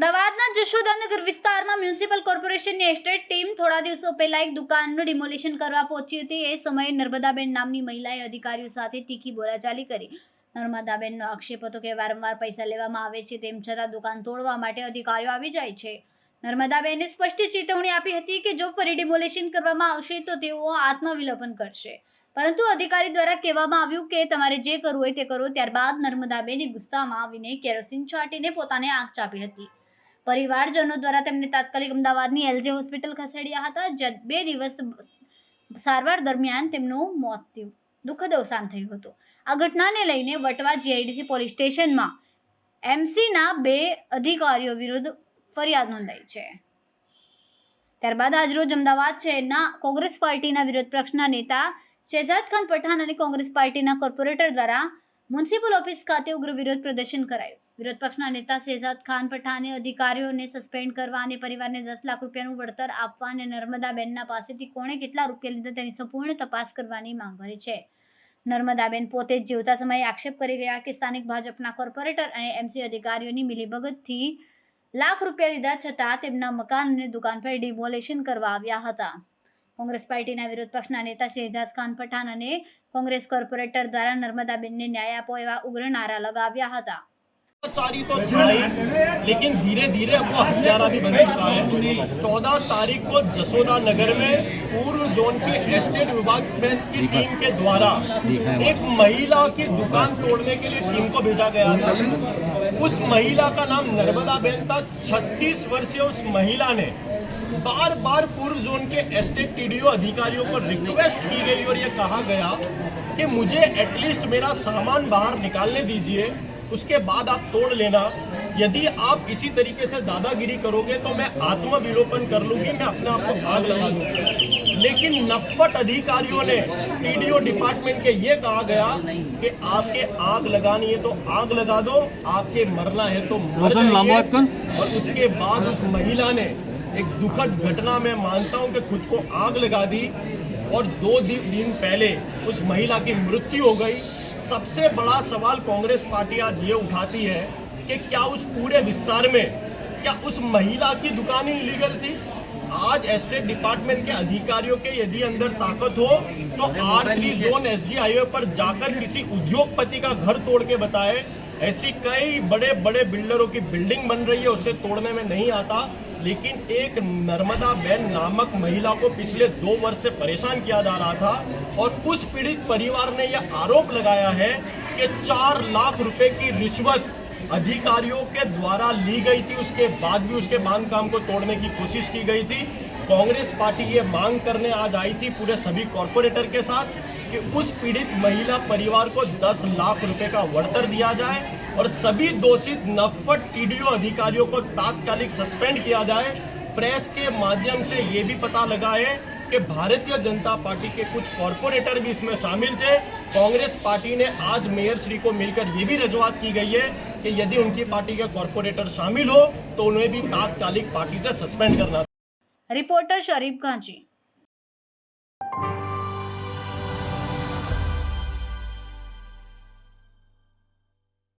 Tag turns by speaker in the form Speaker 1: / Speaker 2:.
Speaker 1: અમદાવાદના જશોદાનગર વિસ્તારમાં મ્યુનિસિપલ કોર્પોરેશનની એસ્ટેટ ટીમ થોડા દિવસો પહેલા એક દુકાનનું ડિમોલિશન કરવા પહોંચી હતી. એ સમયે નર્મદાબેન નામની મહિલાએ અધિકારીઓ સાથે તીખી બોલાચાલી કરી. નર્મદાબેનનો આક્ષેપ હતો કે વારંવાર પૈસા લેવામાં આવે છે તેમ છતાં દુકાન તોડવા માટે અધિકારીઓ આવી જાય છે. નર્મદાબેને સ્પષ્ટ ચેતવણી આપી હતી કે જો ફરી ડિમોલિશન કરવામાં આવશે તો તેઓ આત્મવિલોપન કરશે. પરંતુ અધિકારી દ્વારા કહેવામાં આવ્યું કે તમારે જે કરવું હોય તે કરો. ત્યારબાદ નર્મદાબેને ગુસ્સામાં આવીને કેરોસીન છાંટીને પોતાને આગ ચાપી હતી. પરિવારજનો દ્વારા તેમને તાત્કાલિક અમદાવાદની એલજે હોસ્પિટલ ખસેડ્યા હતા. જ્યાં બે દિવસ સારવાર દરમિયાન તેમનું મોત થયું. દુઃખદ અવસાન થયું હતું. આ ઘટનાને લઈને વટવા જીઆઈડીસી પોલીસ સ્ટેશનમાં એમસીના બે અધિકારીઓ વિરુદ્ધ ફરિયાદ નોંધાઈ છે. ત્યારબાદ આજરોજ અમદાવાદ શહેરના કોંગ્રેસ પાર્ટીના વિરોધ પક્ષના નેતા શહેજાદ ખાન પઠાણ અને કોંગ્રેસ પાર્ટીના કોર્પોરેટર દ્વારા મ્યુનિસિપલ ઓફિસ ખાતે ઉગ્ર વિરોધ પ્રદર્શન કરાયું. વિરોધ પક્ષના નેતા શહેજાદ ખાન પઠાને અધિકારીઓને સસ્પેન્ડ કરવા અને પરિવારને દસ લાખ રૂપિયાનું વળતર આપવા અને નર્મદાબેનના પાસેથી કોણે કેટલા રૂપિયા લીધા તેની સંપૂર્ણ તપાસ કરવાની માંગ કરી છે. નર્મદાબેન પોતે જ જીવતા સમયે આક્ષેપ કરી ગયા કે સ્થાનિક ભાજપના કોર્પોરેટર અને એમસી અધિકારીઓની મિલીભગતથી લાખ રૂપિયા લીધા છતાં તેમના મકાન અને દુકાન પર ડિમોલેશન કરવા આવ્યા હતા. કોંગ્રેસ પાર્ટીના વિરોધ પક્ષના નેતા શહેજાઝ ખાન પઠાણ અને કોંગ્રેસ કોર્પોરેટર દ્વારા નર્મદાબેનને ન્યાય આપો એવા ઉગ્ર નારા લગાવ્યા હતા.
Speaker 2: चारी तो था लेकिन धीरे धीरे अब वो हत्यारा भी बन चुका है। चौदह तारीख को जसोदा नगर में पूर्व जोन की एस्टेट विभाग की टीम के द्वारा एक महिला की दुकान तोड़ने के लिए टीम को भेजा गया था। उस महिला का नाम नर्मदा बेन था। 36 वर्षीय उस महिला ने बार बार पूर्व जोन के एस्टेट टीडीओ अधिकारियों को रिक्वेस्ट की गई और ये कहा गया कि मुझे एटलीस्ट मेरा सामान बाहर निकालने दीजिए। उसके बाद आप तोड़ लेना। यदि आप इसी तरीके से दादागिरी करोगे तो मैं आत्मविलोपन कर लूँगी मैं अपने आप को आग लगा लूँगी। लेकिन नफट अधिकारियों ने टीडीओ डिपार्टमेंट के ये कहा गया कि आपके आग लगानी है तो आग लगा दो आपके मरना है तो मर? और उसके बाद उस महिला ने एक दुखद घटना में मानता हूँ कि खुद को आग लगा दी और दो दिन पहले उस महिला की मृत्यु हो गई। सबसे बड़ा सवाल कांग्रेस पार्टी आज ये उठाती है कि क्या उस पूरे विस्तार में, क्या उस महिला की दुकान इलीगल थी? आज एस्टेट डिपार्टमेंट के अधिकारियों के यदि अंदर ताकत हो तो R three zone S G highway पर जाकर किसी उद्योगपति का घर तोड़ के बताए। ऐसी कई बड़े बड़े बिल्डरों की बिल्डिंग बन रही है, उसे तोड़ने में नहीं आता। लेकिन एक नर्मदा बेन नामक महिला को पिछले दो वर्ष से परेशान किया जा रहा था और उस पीड़ित परिवार ने यह आरोप लगाया है कि चार लाख रुपए की रिश्वत अधिकारियों के द्वारा ली गई थी, उसके बाद भी उसके बांधकाम को तोड़ने की कोशिश की गई थी। कांग्रेस पार्टी ये मांग करने आज आई थी पूरे सभी कॉरपोरेटर के साथ कि उस पीड़ित महिला परिवार को 10 लाख रुपए का वड़तर दिया जाए और सभी दोषित नफट टीडीओ अधिकारियों को तात्कालिक सस्पेंड किया जाए। प्रेस के माध्यम से ये भी पता लगा है कि भारतीय जनता पार्टी के कुछ कॉरपोरेटर भी इसमें शामिल थे। कांग्रेस पार्टी ने आज मेयर श्री को मिलकर ये भी रजुआत की गई है कि यदि उनकी पार्टी के कॉरपोरेटर शामिल हो तो उन्हें भी तात्कालिक पार्टी से सस्पेंड करना
Speaker 1: रिपोर्टर शरीफ गांजी